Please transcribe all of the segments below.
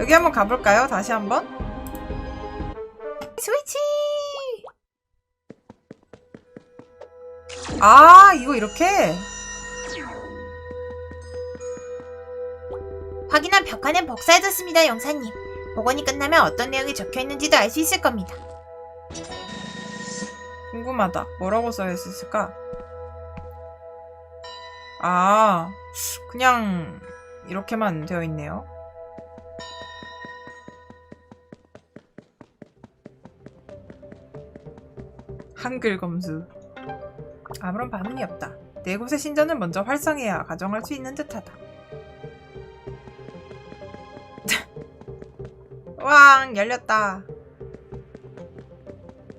여기 한번 가볼까요? 다시 한번. 스위치! 아, 이거 이렇게? 확인한 벽화는 복사해뒀습니다, 영사님. 복원이 끝나면 어떤 내용이 적혀있는지도 알 수 있을 겁니다. 궁금하다. 뭐라고 써있을까? 아, 그냥 이렇게만 되어 있네요. 한글 검수. 아무런 반응이 없다. 네 곳의 신전을 먼저 활성해야 가정할 수 있는 듯하다. 왕 열렸다.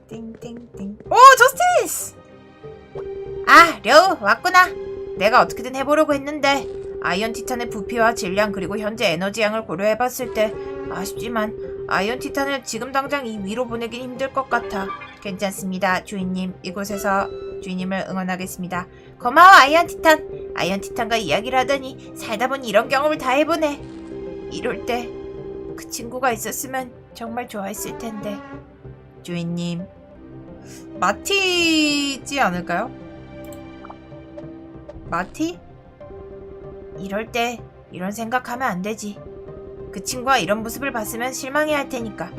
띵띵띵. 오 저스티스! 아, 려우, 왔구나. 내가 어떻게든 해보려고 했는데, 아이언 티탄의 부피와 질량 그리고 현재 에너지 양을 고려해봤을 때, 아쉽지만, 아이언 티탄을 지금 당장 이 위로 보내긴 힘들 것 같아. 괜찮습니다, 주인님. 이곳에서 주인님을 응원하겠습니다. 고마워, 아이언 티탄. 아이언 티탄과 이야기를 하더니, 살다 보니 이런 경험을 다 해보네. 이럴 때, 그 친구가 있었으면 정말 좋아했을 텐데. 주인님, 마티지 않을까요? 마티? 이럴 때 이런 생각하면 안 되지. 그 친구가 이런 모습을 봤으면 실망해 할 테니까.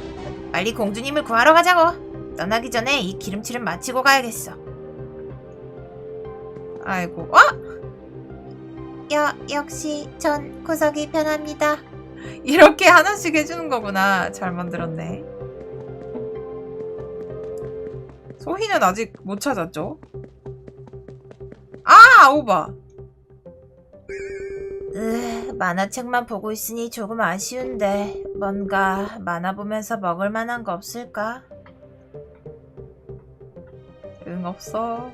빨리 공주님을 구하러 가자고. 떠나기 전에 이 기름칠은 마치고 가야겠어. 아이고, 아! 여, 역시 전 구석이 편합니다. 이렇게 하나씩 해주는 거구나. 잘 만들었네. 소희는 아직 못 찾았죠? 아! 오바! 으, 만화책만 보고 있으니 조금 아쉬운데 뭔가 만화 보면서 먹을 만한 거 없을까? 응, 없어.